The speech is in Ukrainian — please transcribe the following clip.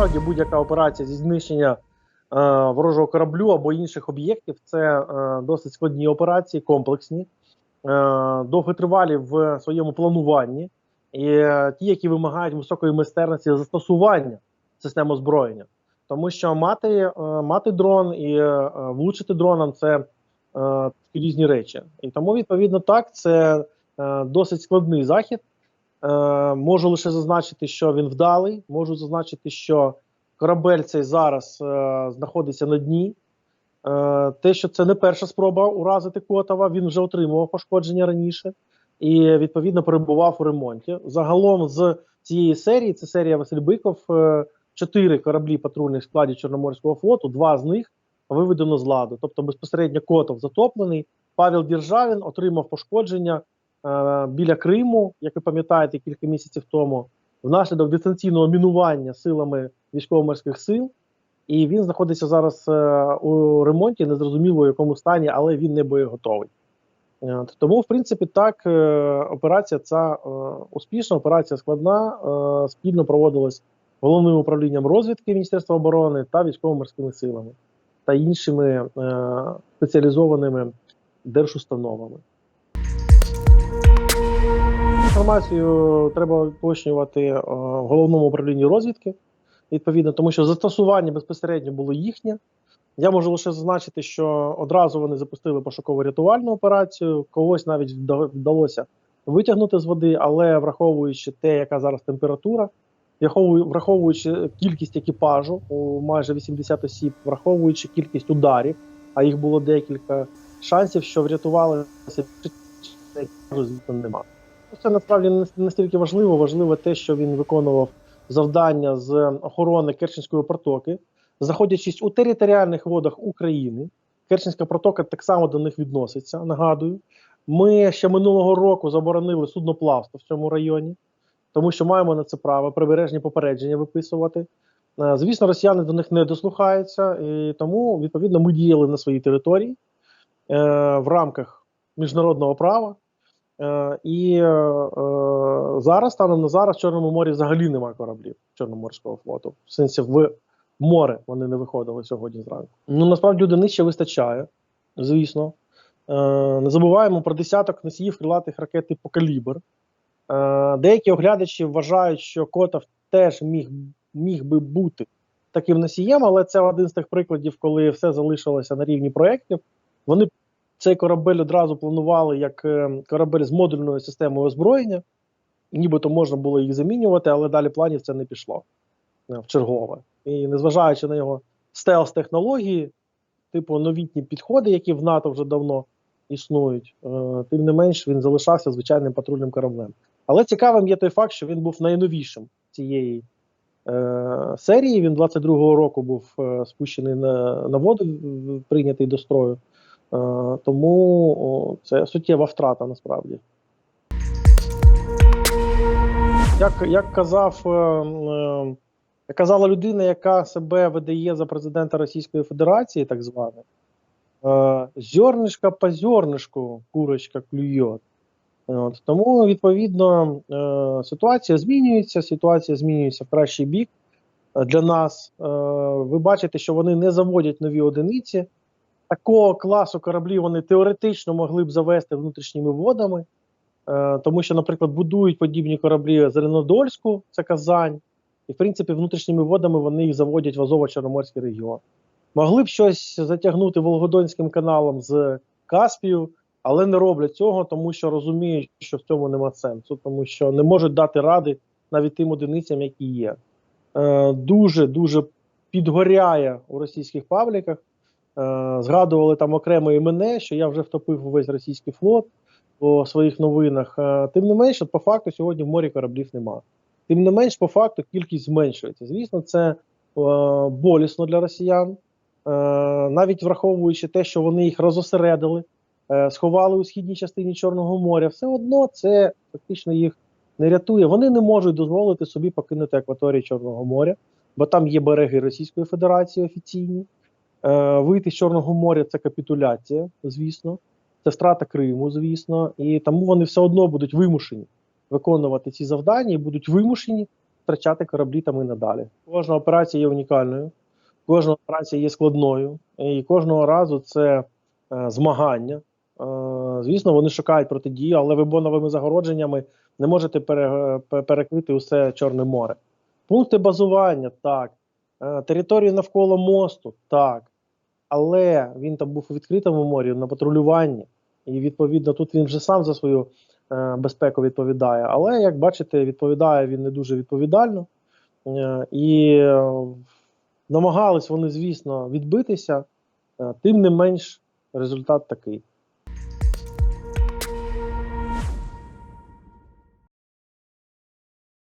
насправді будь-яка операція зі знищення е, ворожого кораблю або інших об'єктів це е, досить складні операції, комплексні, е, довготривалі в своєму плануванні, і е, ті, які вимагають високої майстерності застосування систем озброєння. Тому що мати, е, мати дрон і е, влучити дроном це е, різні речі. І тому, відповідно, так, це е, досить складний захід. Е, можу лише зазначити, що він вдалий. Можу зазначити, що корабель цей зараз е, знаходиться на дні. Е, те, що це не перша спроба уразити Котова, він вже отримував пошкодження раніше і відповідно перебував у ремонті. Загалом з цієї серії, це серія Василь Биков, е, чотири кораблі патрульних складів Чорноморського флоту, два з них виведено з ладу. Тобто безпосередньо Котов затоплений. Павел Державін отримав пошкодження біля Криму, як ви пам'ятаєте, кілька місяців тому, внаслідок дистанційного мінування силами військово-морських сил. І він знаходиться зараз е, у ремонті, незрозуміло в якому стані, але він не боєготовий. Е, тому, в принципі, так, е, операція ця е, успішна, операція складна, е, спільно проводилась головним управлінням розвідки Міністерства оборони та військово-морськими силами та іншими е, спеціалізованими держустановами. Інформацію треба уточнювати е, в головному управлінні розвідки, відповідно, тому що застосування безпосередньо було їхнє. Я можу лише зазначити, що одразу вони запустили пошуково-рятувальну операцію, когось навіть вдалося витягнути з води, але враховуючи те, яка зараз температура, враховуючи кількість екіпажу у майже 80 осіб, враховуючи кількість ударів, а їх було декілька, шансів, що врятувалися, звісно, немає. Це насправді не настільки важливо. Важливо те, що він виконував завдання з охорони Керченської протоки, знаходячись у територіальних водах України. Керченська протока так само до них відноситься. Нагадую, ми ще минулого року заборонили судноплавство в цьому районі, тому що маємо на це право прибережні попередження виписувати. Е, Звісно, росіяни до них не дослухаються, і тому відповідно ми діяли на своїй території е, в рамках міжнародного права. Е, і е, зараз, станом на зараз, в Чорному морі взагалі немає кораблів Чорноморського флоту. В сенсі в море вони не виходили сьогодні зранку. Ну насправді одиниць ще вистачає, звісно. Е, не забуваємо про десяток носіїв крилатих ракет типу «Калібр». Деякі оглядачі вважають, що Котов теж міг, міг би бути таким носієм, але це один з тих прикладів, коли все залишилося на рівні проєктів. Вони цей корабель одразу планували як е, корабель з модульною системою озброєння. Нібито можна було їх замінювати, але далі планів це не пішло е, в чергове. І незважаючи на його стелс-технології, типу новітні підходи, які в НАТО вже давно існують, е, тим не менш він залишався звичайним патрульним кораблем. Але цікавим є той факт, що він був найновішим цієї е, серії. Він 22-го року був спущений на, на воду, прийнятий до строю. Е, тому це суттєва втрата насправді. Як, як казав, е, е, як казала людина, яка себе видає за президента Російської Федерації, так зване, е, зернишко по зернишку курочка клює. От, тому, відповідно, е, ситуація змінюється, ситуація змінюється в кращий бік е, для нас. Е, ви бачите, що вони не заводять нові одиниці. Такого класу кораблів вони теоретично могли б завести внутрішніми водами, е, тому що, наприклад, будують подібні кораблі Зеленодольську, це Казань, і в принципі внутрішніми водами вони їх заводять в Азово-Чорноморський регіон. Могли б щось затягнути Волгодонським каналом з Каспію, але не роблять цього, тому що розуміють, що в цьому нема сенсу, тому що не можуть дати ради навіть тим одиницям, які є. Е, дуже дуже підгоряє у російських пабліках. Е, згадували там окремо і мене, що я вже втопив увесь російський флот по своїх новинах. Е, тим не менш, от по факту сьогодні в морі кораблів немає. Тим не менш, по факту кількість зменшується. Звісно, це е, болісно для росіян, навіть враховуючи те, що вони їх розосередили, сховали у східній частині Чорного моря, все одно це фактично їх не рятує. Вони не можуть дозволити собі покинути акваторію Чорного моря, бо там є береги Російської Федерації офіційні. Е, вийти з Чорного моря це капітуляція, звісно, це втрата Криму, звісно, і тому вони все одно будуть вимушені виконувати ці завдання і будуть вимушені втрачати кораблі там і надалі. Кожна операція є унікальною, кожна операція є складною, і кожного разу це е, змагання. Е, звісно, вони шукають протидію, але ви боновими загородженнями не можете пере, перекрити усе Чорне море. Пункти базування так. Е, територію навколо мосту так. Але він там був у відкритому морі на патрулюванні, і відповідно тут він вже сам за свою е, безпеку відповідає. Але як бачите, відповідає він не дуже відповідально. Е, і е, намагались вони, звісно, відбитися, е, тим не менш, результат такий.